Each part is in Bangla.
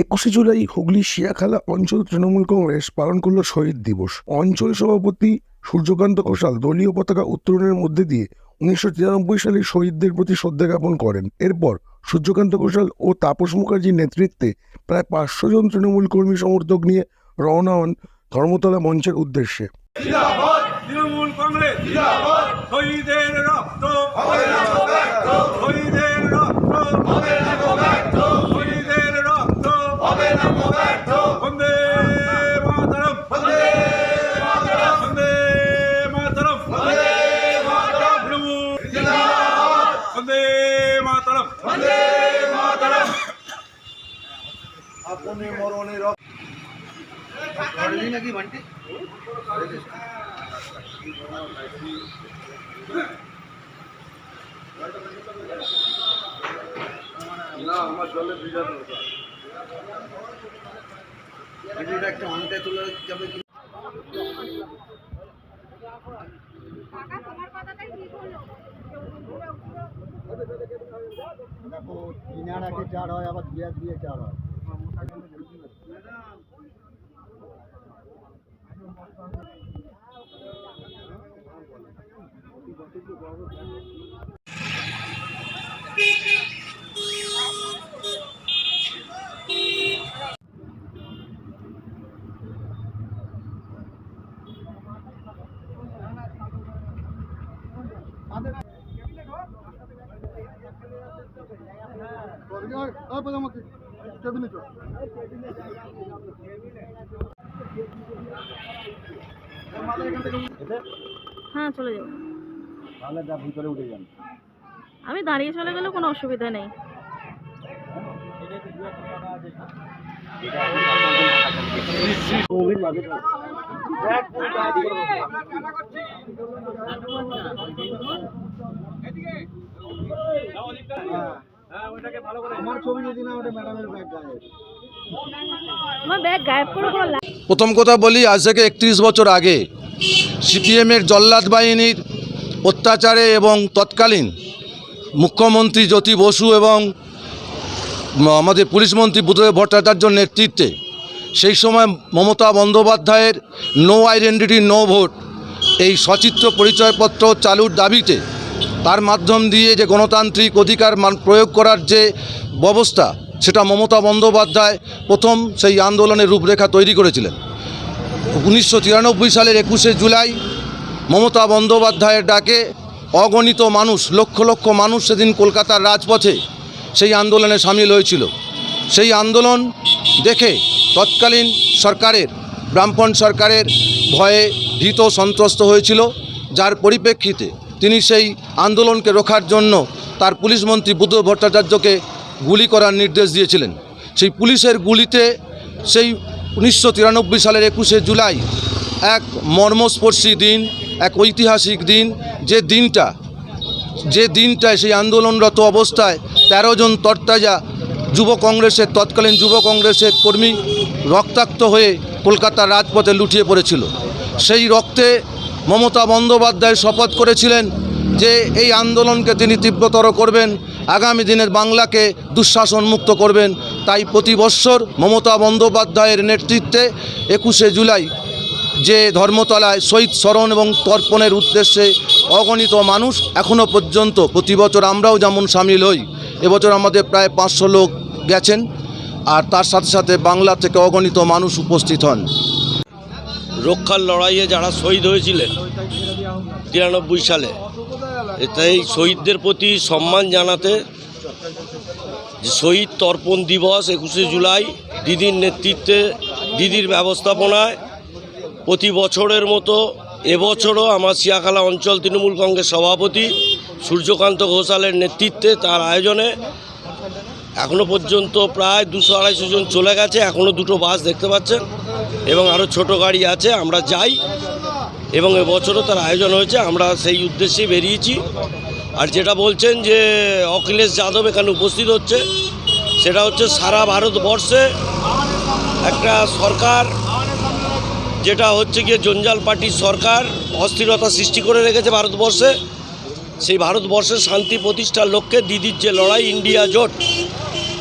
একুশে জুলাই হুগলি শিয়াখালা অঞ্চল তৃণমূল কংগ্রেস পালন করল শহীদ দিবস। অঞ্চল সভাপতি সূর্যকান্ত ঘোষাল দলীয় পতাকা উত্তোলনের মধ্যে দিয়ে উনিশশো তিরানব্বই সালে শহীদদের প্রতি শ্রদ্ধা জ্ঞাপন করেন। এরপর সূর্যকান্ত ঘোষাল ও তাপস মুখার্জির নেতৃত্বে প্রায় পাঁচশো জন তৃণমূল কর্মী সমর্থক নিয়ে রওনা হন ধর্মতলা মঞ্চের উদ্দেশ্যে। তৃণমূল কংগ্রেস শহীদের রক্ত আপনি মরণে রক্ত করলি নাকি বান্টি না আমার জলে ভিজা দরকার এটা একটা অন্তে তুলে যাবে কি কাকা তোমার কথাটাই ঠিক হলো দেখো কিনার আগে চার হয় আবার দিয়ে দিয়ে চার হয় কেবিনেট কেবিনেট হ্যাঁ চলে যাব। তাহলে যা ভিতরে উঠে যান। আমি দাঁড়িয়ে চলে গেলে কোনো অসুবিধা নেই। আমার ছবি যদি না ওটা ম্যাডামের ব্যাগ গায়ে। প্রথম কথা বলি, আজ থেকে একত্রিশ বছর আগে সিপিএমের জল্লাদ বাহিনীর অত্যাচারে এবং তৎকালীন মুখ্যমন্ত্রী জ্যোতি বসু এবং আমাদের পুলিশ মন্ত্রী বুদ্ধদেব ভট্টাচার্যর নেতৃত্বে সেই সময় মমতা বন্দ্যোপাধ্যায়ের নো আইডেন্টিটি, নো ভোট এই সচিত্র পরিচয়পত্র চালুর দাবিতে তার মাধ্যম দিয়ে যে গণতান্ত্রিক অধিকার মান প্রয়োগ করার যে ব্যবস্থা সেটা মমতা বন্দ্যোপাধ্যায় প্রথম সেই আন্দোলনের রূপরেখা তৈরি করেছিলেন। উনিশশো তিরানব্বই সালের একুশে জুলাই মমতা বন্দ্যোপাধ্যায়ের ডাকে অগণিত মানুষ, লক্ষ লক্ষ মানুষ সেদিন কলকাতার রাজপথে সেই আন্দোলনে সামিল হয়েছিল। সেই আন্দোলন দেখে তৎকালীন সরকারের, ব্রাহ্মণ সরকারের ভয়ে ভীত সন্ত্রস্ত হয়েছিল। যার পরিপ্রেক্ষিতে তিনি সেই আন্দোলনকে রোখার জন্য তার পুলিশ মন্ত্রী বুদ্ধ ভট্টাচার্যকে গুলি করার নির্দেশ দিয়েছিলেন। সেই পুলিশের গুলিতে সেই উনিশশো তিরানব্বই সালের একুশে জুলাই এক মর্মস্পর্শী দিন, এক ঐতিহাসিক দিন, যে দিনটা, যে দিনটায় সেই আন্দোলনরত অবস্থায় তেরো জন তরতাজা যুব কংগ্রেসের, তৎকালীন যুব কংগ্রেসের কর্মী রক্তাক্ত হয়ে কলকাতার রাজপথে লুটিয়ে পড়েছিল। সেই রক্তে মমতা বন্দ্যোপাধ্যায় শপথ করেছিলেন যে এই আন্দোলনকে তিনি তীব্রতর করবেন, আগামী দিনের বাংলাকে দুঃশাসন মুক্ত করবেন, তাই প্রতি বৎসর মমতা বন্দ্যোপাধ্যায়ের নেতৃত্বে একুশে জুলাই যে ধর্মতলায় শহীদ স্মরণ এবং তর্পণের উদ্দেশ্যে অগণিত মানুষ এখনও পর্যন্ত, প্রতি বছর আমরাও যেমন সামিল হই, এবছর আমাদের প্রায় পাঁচশো লোক গেছেন, আর তার সাথে সাথে বাংলা থেকে অগণিত মানুষ উপস্থিত হন। রক্ষার লড়াইয়ে যারা শহীদ হয়েছিলেন, তিরানব্বই সালে তাই শহীদদের প্রতি সম্মান জানাতে শহীদ তর্পণ দিবস একুশে জুলাই দিদির নেতৃত্বে, দিদির ব্যবস্থাপনায় প্রতি বছরের মতো এবছরও আমার শিয়াখালা অঞ্চল তৃণমূল কংগ্রেস সভাপতি সূর্যকান্ত ঘোষালের নেতৃত্বে তার আয়োজনে এখনও পর্যন্ত প্রায় দুশো আড়াইশো জন চলে গেছে। এখনও দুটো বাস দেখতে পাচ্ছেন এবং আরও ছোট গাড়ি আছে। আমরা যাই এবং এবছরও তার আয়োজন হয়েছে, আমরা সেই উদ্দেশ্যে বেরিয়েছি। আর যেটা বলছেন যে, অখিলেশ যাদব এখানে উপস্থিত হচ্ছে, সেটা হচ্ছে সারা ভারতবর্ষে একটা সরকার, যেটা হচ্ছে গিয়ে জঞ্জাল পার্টির সরকার, অস্থিরতা সৃষ্টি করে রেখেছে ভারতবর্ষে। সেই ভারতবর্ষের শান্তি প্রতিষ্ঠার লক্ষ্যে দিদির যে লড়াই, ইন্ডিয়া জোট,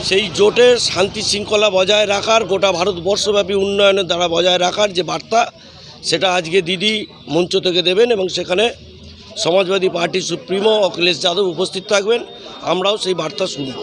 সেই জোটে শান্তি শৃঙ্খলা বজায় রাখার, গোটা ভারতবর্ষব্যাপী উন্নয়নের দ্বারা বজায় রাখার যে বার্তা সেটা আজকে দিদি মঞ্চ থেকে দেবেন এবং সেখানে সমাজবাদী পার্টি সুপ্রিমো অখিলেশ যাদব উপস্থিত থাকবেন। আমরাও সেই বার্তা শুনব।